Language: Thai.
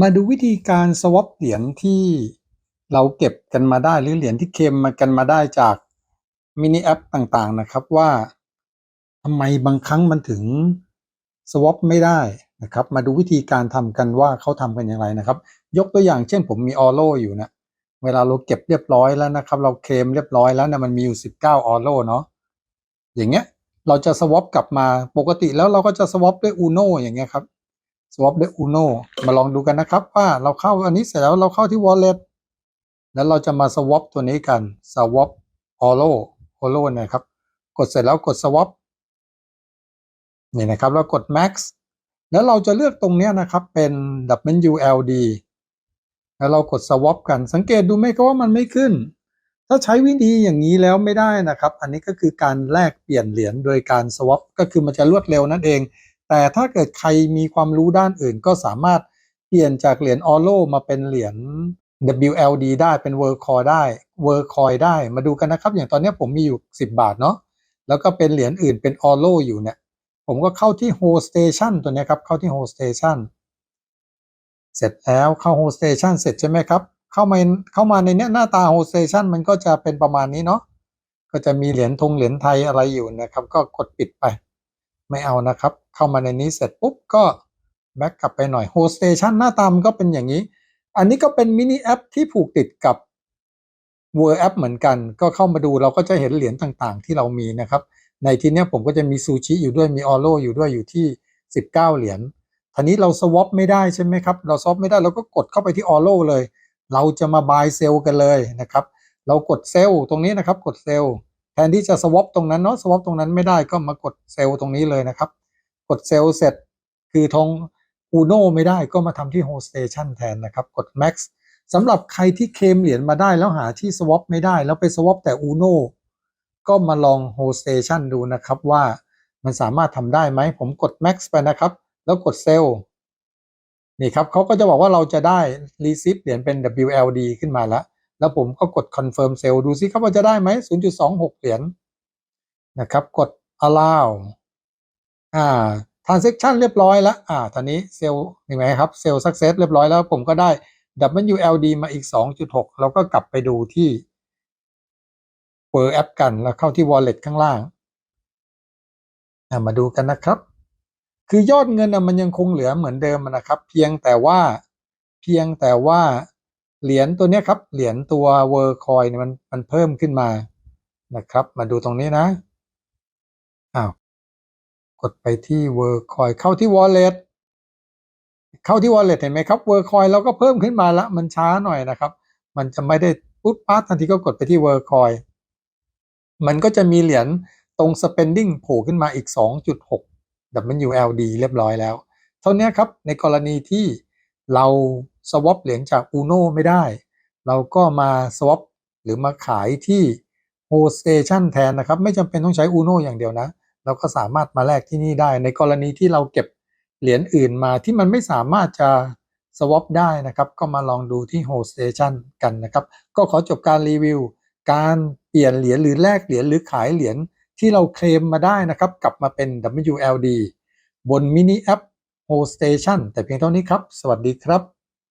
มาดูวิธีการ swap เหรียญที่เราเก็บกันมาได้หรือเหรียญที่เคมมากันมาได้จากมินิแอปต่างๆนะครับว่าทำไมบางครั้งมันถึง swap ไม่ได้นะครับ มาดูวิธีการทำกันว่าเขาทำกันอย่างไรนะครับ ยกตัวอย่างเช่นผมมีออโลอยู่นะเวลาเราเก็บเรียบร้อยแล้วนะครับ เราเคลมเรียบร้อยแล้วนะมันมีอยู่ 19ออโลเนาะอย่างเงี้ยเราจะ swap กลับมาปกติแล้วเราก็จะ swap ด้วย Uno อย่างเงี้ยครับ swap ด้วย Uno มาลองดูกันนะครับว่าเราเข้าอันนี้เสร็จแล้วเราเข้าที่ wallet แล้วเราจะมา swap ตัวนี้กัน swap Olo Olo เนี่ยครับ กดเสร็จแล้วกด swap นี่นะครับแล้วกด max แล้วเราจะเลือกตรงนี้นะครับเป็น WLD แล้วเรากด swap กันสังเกตดูไหมครับว่ามันไม่ขึ้น ถ้าใช้วิธีอย่างนี้แล้วไม่ได้นะครับ อันนี้ก็คือการแลกเปลี่ยนเหรียญโดยการ swap ก็คือมันจะรวดเร็วนั่นเอง แต่ถ้าเกิดใครมีความรู้ด้านอื่น ก็สามารถเปลี่ยนจากเหรียญออโลมาเป็นเหรียญ WLD ได้เป็น World Coin ได้ World Coin ได้มาดูกันนะครับ อย่างตอนนี้ผมมีอยู่ 10 บาทเนาะแล้วก็เป็นเหรียญอื่นเป็นออโลอยู่เนี่ย ผมก็เข้าที่ Hold Station ตัวนี้ครับ เข้าที่ Hold Station เสร็จแล้วเข้า Hold Station เสร็จใช่ไหมครับ เข้ามาเข้ามาในเนี้ยหน้าตา Hold Station มันก็จะเป็นประมาณนี้เนาะก็จะมีเหรียญธงเหรียญไทยอะไรอยู่นะครับ ก็กดปิดไป ไม่เอานะครับ เข้ามาในนี้เสร็จปุ๊บก็แบ็กกลับไปหน่อย Hold Station หน้าตามก็เป็นอย่างนี้ อันนี้ก็เป็นมินิแอปที่ผูกติดกับ w o r App เหมือนกัน ก็เข้ามาดูเราก็จะเห็นเหรียญต่างๆ ที่เรามีนะครับ ในที่นี้ผมก็จะมีซูชิอยู่ด้วยมีออโลอยู่ด้วยอยู่ที่ 19 เหรียญทีนี้เราสวอปไม่ได้ใช่ไหมครับ เราสวอปไม่ได้เราก็กดเข้าไปที่ออโลเลย เราจะมาบายเซลกันเลยนะครับ เรากดเซลตรงนี้นะครับ กดเซล แทนที่จะสวอปตรงนั้นเนาะสวอปตรงนั้นไม่ได้ก็มากดเซลล์ตรงนี้เลยนะครับ กดเซลล์เสร็จคือทง Uno ไม่ได้ก็มาทำที่ Hold Station แทนนะครับ กด Max สำหรับใครที่เคมเหรียญมาได้แล้วหาที่ swap ไม่ได้ แล้วไป swap แต่ Uno ก็มาลอง Hold Station ดูนะครับว่ามันสามารถทำได้ไหม ผมกด Max ไปนะครับ แล้วกด Sell นี่ครับเขาก็จะบอกว่าเราจะได้ Receive เหรียญเป็น WLD ขึ้นมาแล้ว แล้วผมก็กด Confirm Sell ดูซิครับว่าจะได้ไหม 0.26 เหรียญนะครับ กด Allow อ่า transaction เรียบร้อยแล้ว อ่าตอนนี้เซลล์เห็นไหมครับ เซลล์ success เรียบร้อยแล้ว ผมก็ได้ WLD มาอีก 2.6เราก็กลับไปดูที่ w o r App กัน แล้วเข้าที่ wallet ข้างล่าง มาดูกันนะครับ คือยอดเงินมันยังคงเหลือเหมือนเดิมนะครับ เพียงแต่ว่า เพียงแต่ว่า เหรียญตัวนี้ครับ เหรียญตัว w o r Coin มันมันเพิ่มขึ้นมานะครับ มาดูตรงนี้นะอ้าวกดไปที่ Workcoin เข้าที่ Wallet เข้าที่ Wallet เห็นไหมครับ Workcoin เราก็เพิ่มขึ้นมาละมันช้าหน่อยนะครับ มันจะไม่ได้ปุ๊บปั๊บทันทีก็กดไปที่ Workcoin มันก็จะมีเหรียญตรง spending โผล่ขึ้นมาอีก 2.6 WLD เรียบร้อยแล้ว เท่านี้ครับในกรณีที่เรา swap เหรียญจาก Uno ไม่ได้ เราก็มา swap หรือมาขายที่ Hold Station แทนนะครับ ไม่จำเป็นต้องใช้ Uno อย่างเดียวนะ เราก็สามารถมาแลกที่นี่ได้ ในกรณีที่เราเก็บเหรียญอื่นมาที่มันไม่สามารถจะ swap ได้นะครับ ก็มาลองดูที่ Hold Station กันนะครับ ก็ขอจบการรีวิว การเปลี่ยนเหรียญหรือแลกเหรียญหรือขายเหรียญที่เราเคลมมาได้นะครับ กลับมาเป็น WLD บนมินิแอป Hold Station แต่เพียงเท่านี้ครับ สวัสดีครับ